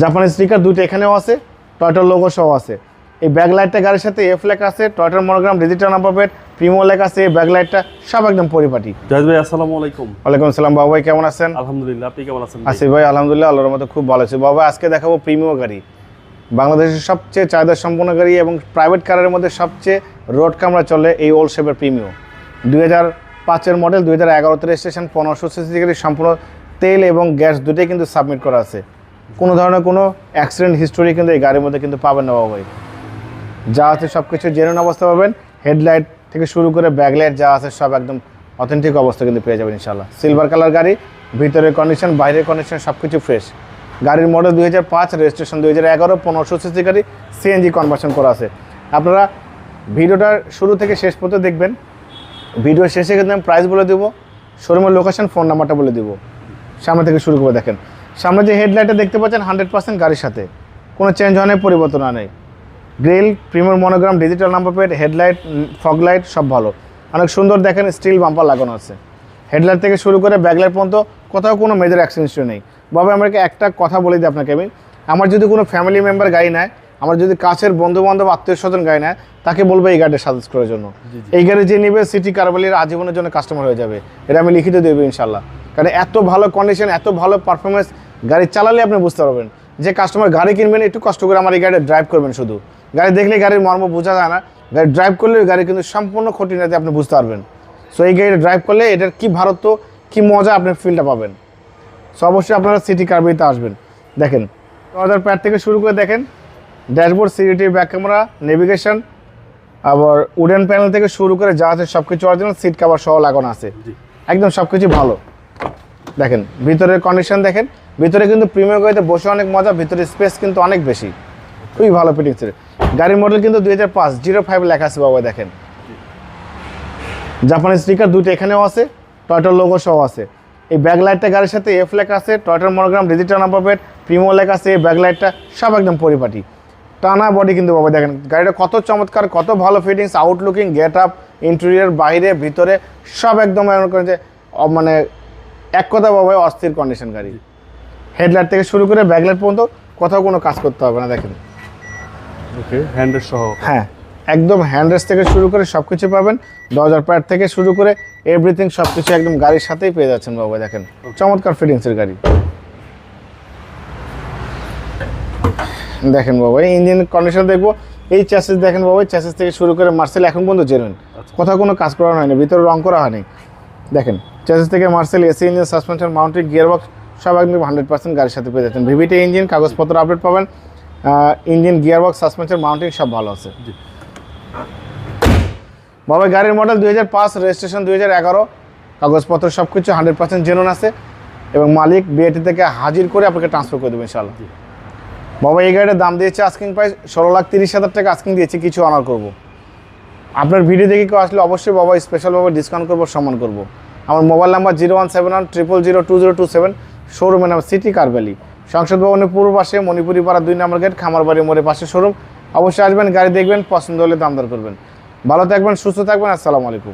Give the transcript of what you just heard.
জাপানি স্টিকার দুটো এখানেও আছে টয়টার লোগো সহ আছে। এই ব্যাক লাইটটা গাড়ির সাথে এফ লেখা আছে টয়টার monogram digital number plate Premio লেখা আছে এই ব্যাক লাইটটা সব একদম পরিপাটি। জাহিদ ভাই আসসালামু আলাইকুম। ওয়ালাইকুম আসসালাম বাবু ভাই কেমন আছেন? আলহামদুলিল্লাহ আপনি কেমন আছেন ভাই? আসিফ ভাই আলহামদুলিল্লাহ আল্লাহর মতো খুব ভালো আছে। বাবা আজকে দেখাবো প্রিমিও গাড়ি। বাংলাদেশের সবচেয়ে চাহিদা সম্পন্ন গাড়ি এবং প্রাইভেট কারের মধ্যে সবচেয়ে রোড কামরা চলে এই ওল্ড শেপের প্রিমিও দুই হাজার পাঁচের মডেল দুই হাজার এগারোতে রেজিস্ট্রেশন পনেরোশো সিসি গাড়ি সম্পূর্ণ তেল এবং গ্যাস দুটোই কিন্তু সাবমিট করা আছে। কোনো ধরনের কোনো অ্যাক্সিডেন্ট হিস্টোরি কিন্তু এই গাড়ির মধ্যে কিন্তু পাবেন না বাবা যা আছে সব কিছু জেনুইন অবস্থা পাবেন। হেডলাইট থেকে শুরু করে ব্যাকলাইট যা আছে সব একদম অথেন্টিক অবস্থা কিন্তু পেয়ে যাবেন ইনশাল্লাহ সিলভার কালার গাড়ি, ভিতরের কন্ডিশন বাইরের কন্ডিশন সব কিছু ফ্রেশ গাড়ির মডেল দুই হাজার পাঁচ রেজিস্ট্রেশন দুই হাজার এগারো, পনেরোশো সিসি গাড়ি সিএনজি কনভার্সন করা আছে। আপনারা ভিডিওটার শুরু থেকে শেষ পর্যন্ত দেখবেন। ভিডিও শেষে কিন্তু আমি প্রাইস বলে দেবো শোরুমের লোকেশন ফোন নাম্বারটা বলে দেবো। সামনে থেকে শুরু করে দেখেন। সামনে যে হেডলাইটটা দেখতে পাচ্ছেন হান্ড্রেড পার্সেন্ট গাড়ির সাথে। কোনো চেঞ্জ হয় নাই পরিবর্তন হয় নাই। Grill premier monogram digital number plate headlight fog light সব ভালো। অনেক সুন্দর দেখেন স্টিল বাম্পার লাগানো আছে। হেডলাইট থেকে শুরু করে ব্যাকলাইট পর্যন্ত কোথাও কোনো মেজর অ্যাক্সিডেন্ট নেই। বাবা আমাকে একটা কথা বলে দিই আপনাকে আমি। আমার যদি কোনো ফ্যামিলি মেম্বার গাড়ি নেয় আমার যদি কাছের বন্ধু বান্ধব আত্মীয় স্বজন গাড়ি নেয় তাকে বলব এই গাড়িটা সাজেস্ট করার জন্য। এই গাড়ি যে নেবে সিটি কারবালির আজীবনের জন্য কাস্টমার হয়ে যাবে। এটা আমি লিখিত দেবো ইনশাল্লাহ কারণ এত ভালো কন্ডিশন এত ভালো পারফরমেন্স গাড়ি চালালে আপনি বুঝতে পারবেন। যে কাস্টমার গাড়ি কিনবেন একটু কষ্ট করে আমার এই গাড়িটা ড্রাইভ করবেন শুধু। গাড়ি দেখলে গাড়ির মর্ম বোঝা যায় না। গাড়ি ড্রাইভ করলে ওই গাড়ি কিন্তু সম্পূর্ণ খুঁটিনাটি আপনি বুঝতে পারবেন। সো এই গাড়িটা ড্রাইভ করলে এটার কি ভারত কি মজা আপনি ফিলটা পাবেন। সো অবশ্যই আপনারা সিটি কারবিতে আসবেন। দেখেন দরজার প্যাড থেকে শুরু করে দেখেন dashboard CDT back camera navigation আবার উডেন প্যানেল থেকে শুরু করে যা আছে সব কিছু অরিজিনাল সিট কাভার সহ লাগানো আছে। একদম সব কিছু ভালো। দেখেন ভিতরের কন্ডিশন দেখেন ভিতরে কিন্তু প্রিমিয়াম গাড়িতে বসে অনেক মজা, ভিতরে স্পেস কিন্তু অনেক বেশি। খুবই ভালো ফিটিংসের গাড়ির মডেল কিন্তু দুই হাজার পাঁচ জিরো ফাইভ লেখা আছে বাবা, দেখেন। জাপানি স্টিকার দুটো এখানেও আছে টয়টার লোগো সহ আছে। এই ব্যাক লাইটটা গাড়ির সাথে এফ লেখা আছে টয়টার monogram digital number plate Premio লেখা আছে, এই ব্যাক লাইটটা সব একদম পরিপাটি। টানা বডি কিন্তু বাবা, দেখেন, গাড়িটা কত চমৎকার, কত ভালো fittings outlooking get up interior বাইরে, ভিতরে, সব একদম এমন করে যে মানে এক কথা বাবা, অস্থির কন্ডিশন গাড়ি। হেডলাইট থেকে শুরু করে ব্যাকলাইট পর্যন্ত কোথাও কোনো কাজ করতে হবে না দেখেন। ওকে সহ। হ্যাঁ একদম হ্যান্ডরেস থেকে শুরু করে সব কিছু পাবেন। দরজার প্যাড থেকে শুরু করে এভরিথিং সব কিছু একদম গাড়ির সাথেই পেয়ে যাচ্ছেন বাবা দেখেন। চমৎকার ফিটিংসের গাড়ি। দেখেন বাবা এই ইঞ্জিন কন্ডিশন দেখব। এই চ্যাসিস দেখেন বাবা চ্যাসিস থেকে শুরু করে মার্সেল এখন পর্যন্ত জেনুইন কোথাও কোনো কাজ করা হয়নি ভিতরে রং করা হয়নি। দেখেন চ্যাসিস থেকে Marcel AC engine suspension mounted gearbox সব একদম হান্ড্রেড পার্সেন্ট গাড়ির সাথে পেয়ে যাচ্ছেন। ভিভিটি ইঞ্জিন কাগজপত্র আপডেট পাবেন। ইঞ্জিন গিয়ারবক্স সাসপেনশন মাউন্টিং সব ভালো আছে। বাবা গাড়ির মডেল দুই হাজার পাঁচ রেজিস্ট্রেশন দুই হাজার এগারো কাগজপত্র সব কিছু হান্ড্রেড পার্সেন্ট জেনুন আছে এবং মালিক বিএটি থেকে হাজির করে আপনাকে ট্রান্সফার করে দেবেন ইনশাল্লাহ বাবা এই গাড়িটার দাম দিয়েছে আস্কিং প্রাইস ষোলো লাখ তিরিশ হাজার টাকা আস্কিং দিয়েছে কিছু অনার করব। আপনার ভিডিও দেখে কেউ আসলে অবশ্যই বাবা স্পেশালভাবে ডিসকাউন্ট করব সম্মান করব। আমার mobile number zero one seven one triple zero two zero two seven শোরুমের নাম সিটি কারবেলি সংসদ ভবনের পূর্ব পাশে মণিপুরি পাড়া দুই নম্বর গেট, খামারবাড়ি মোড়ের পাশে শোরুম। অবশ্যই আসবেন, গাড়ি দেখবেন, পছন্দ হলে দাম দর করবেন। ভালো থাকবেন, সুস্থ থাকবেন, আসসালামু আলাইকুম।